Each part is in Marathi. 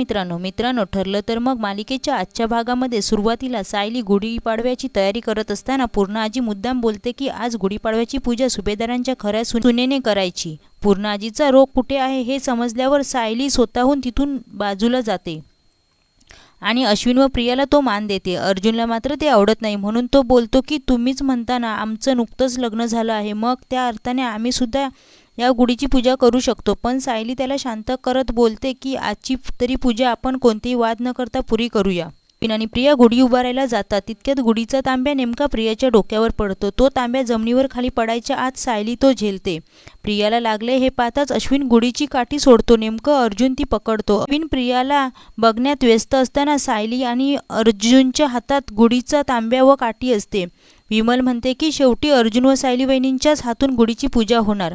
मित्रांनो मित्रांनो ठरलं तर मग मालिकेच्या आजच्या भागामध्ये सुरुवातीला सायली गुढीपाडव्याची तयारी करत असताना पूर्ण आजी मुद्दाम बोलते की आज गुढीपाडव्याची पूजा सुभेदारांच्या खऱ्या सुनेने करायची. पूर्ण आजीचा रोग कुठे आहे हे समजल्यावर सायली स्वतःहून तिथून बाजूला जाते आणि अश्विन व प्रियाला तो मान देते. अर्जुनला मात्र ते आवडत नाही. म्हणून तो बोलतो की तुम्हीच म्हणताना आमचं नुकतंच लग्न झालं आहे. मग त्या अर्थाने आम्ही सुद्धा या गुढीची पूजा करू शकतो. पण सायली त्याला शांत करत बोलते की आजची तरी पूजा आपण कोणतेही वाद न करता पुरी करूया. अश्विन आणि प्रिया गुढी उभारायला जातात. तितक्यात गुढीचा तांब्या नेमका प्रियाच्या डोक्यावर पडतो. तो तांब्या जमिनीवर खाली पडायच्या आत सायली तो झेलते. प्रियाला लागले हे पाहताच अश्विन गुढीची काठी सोडतो. नेमकं अर्जुन ती पकडतो. अश्विन प्रियाला बघण्यात व्यस्त असताना सायली आणि अर्जुनच्या हातात गुढीचा तांब्या व काठी असते. विमल म्हणते की शेवटी अर्जुन व सायली वहिनींच्याच हातून गुढीची पूजा होणार.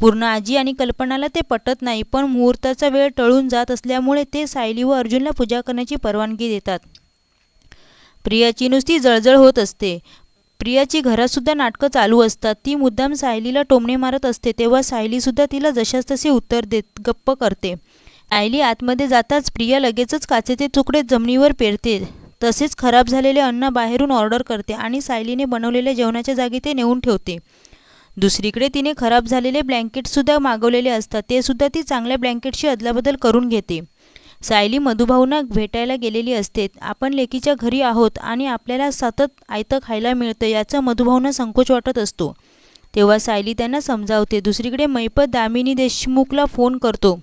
पूर्ण आजी आणि कल्पनाला ते पटत नाही पण मुहूर्ताचा वेळ टळून जात असल्यामुळे ते सायली व अर्जुनला पूजा करण्याची परवानगी देतात. प्रियाची नुसती जळजळ होत असते. प्रियाची घरातसुद्धा नाटकं चालू असतात. ती मुद्दाम सायलीला टोमणे मारत असते तेव्हा सायलीसुद्धा तिला जशास तसे उत्तर देत गप्प करते. सायली आतमध्ये जाताच प्रिया लगेचच काचेचे तुकडे जमिनीवर पेरते. तसेच खराब झालेले अन्न बाहेरून ऑर्डर करते आणि सायलीने बनवलेल्या जेवणाच्या जागी ते नेऊन ठेवते. दुसरीकडे तिने खराब झालेले ब्लँकेटसुद्धा मागवलेले असतात. ते सुद्धा ती चांगल्या ब्लँकेटशी अदलाबदल करून घेते. सायली मधुभाऊंना भेटायला गेलेली असते. आपण लेकीच्या घरी आहोत आणि आपल्याला सतत आयतं खायला मिळतं याचा मधुभाऊंना संकोच वाटत असतो. तेव्हा सायली त्यांना समजावते. दुसरीकडे मैपत दामिनी देशमुखला फोन करतो.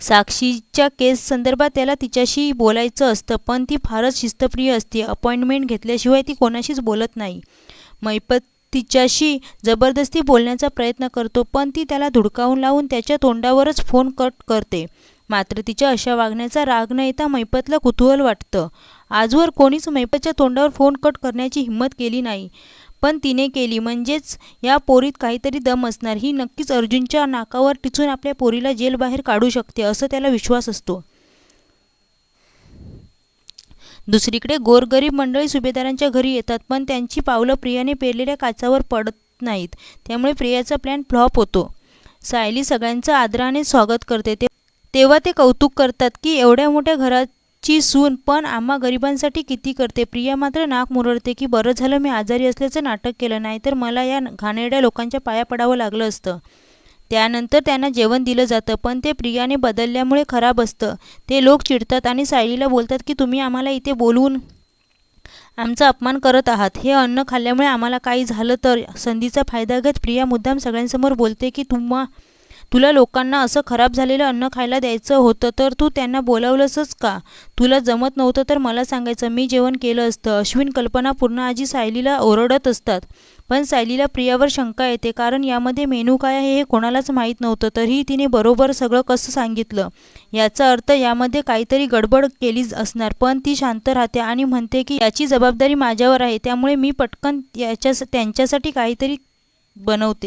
साक्षीच्या केस संदर्भात त्याला तिच्याशी बोलायचं असतं पण ती फारच शिस्तप्रिय असते. अपॉइंटमेंट घेतल्याशिवाय ती कोणाशीच बोलत नाही. मैपत तिच्याशी जबरदस्ती बोलण्याचा प्रयत्न करतो पण ती त्याला धुडकावून लावून त्याच्या तोंडावरच फोन कट करते. मात्र तिच्या अशा वागण्याचा राग न येता मैपतला कुतूहल वाटतं. आजवर कोणीच मैपतच्या तोंडावर फोन कट करण्याची हिंमत केली नाही. पण तिने केली म्हणजेच या पोरीत काहीतरी दम असणार. ही नक्कीच अर्जुनच्या नाकावर टिचून आपल्या पोरीला जेलबाहेर काढू शकते असं त्याला विश्वास असतो. दुसरीकडे गोरगरीब मंडळी सुभेदारांच्या घरी येतात पण त्यांची पावलं प्रियाने पेरलेल्या काचावर पडत नाहीत. त्यामुळे प्रियाचा प्लॅन फ्लॉप होतो. सायली सगळ्यांचं आदराने स्वागत करते. ते तेव्हा ते कौतुक करतात की एवढ्या मोठ्या घराची सून पण आम्हा गरिबांसाठी किती करते? प्रिया मात्र नाक मुरडते की बरं झालं मी आजारी असल्याचं नाटक केलं नाहीतर मला या घाणेरड्या लोकांच्या पाया पडावं लागलं असतं. त्यानंतर त्यांना जेवण दिलं जातं पण ते प्रियाने बदलल्यामुळे खराब असतं. ते लोक चिडतात आणि सायलीला बोलतात की तुम्ही आम्हाला इथे बोलवून आमचा अपमान करत आहात. हे अन्न खाल्ल्यामुळे आम्हाला काही झालं तर संधीचा फायदा घेत प्रिया मुद्दाम सगळ्यांसमोर बोलते की तुम्हा तुला लोकांना असं खराब झालेलं अन्न खायला द्यायचं होतं तर तू त्यांना बोलावलंसच का? तुला जमत नव्हतं तर मला सांगायचं. मी जेवण केलं असतं. अश्विन कल्पना पूर्ण आजी सायलीला ओरडत असतात. पण सायलीला प्रियावर शंका येते. कारण यामध्ये मेनू काय आहे हे कोणालाच माहीत नव्हतं. तरीही तिने बरोबर सगळं कसं सांगितलं? याचा अर्थ यामध्ये काहीतरी गडबड केली असणार. पण ती शांत राहते आणि म्हणते की याची जबाबदारी माझ्यावर आहे. त्यामुळे मी पटकन याच्या त्यांच्यासाठी काहीतरी बनवते.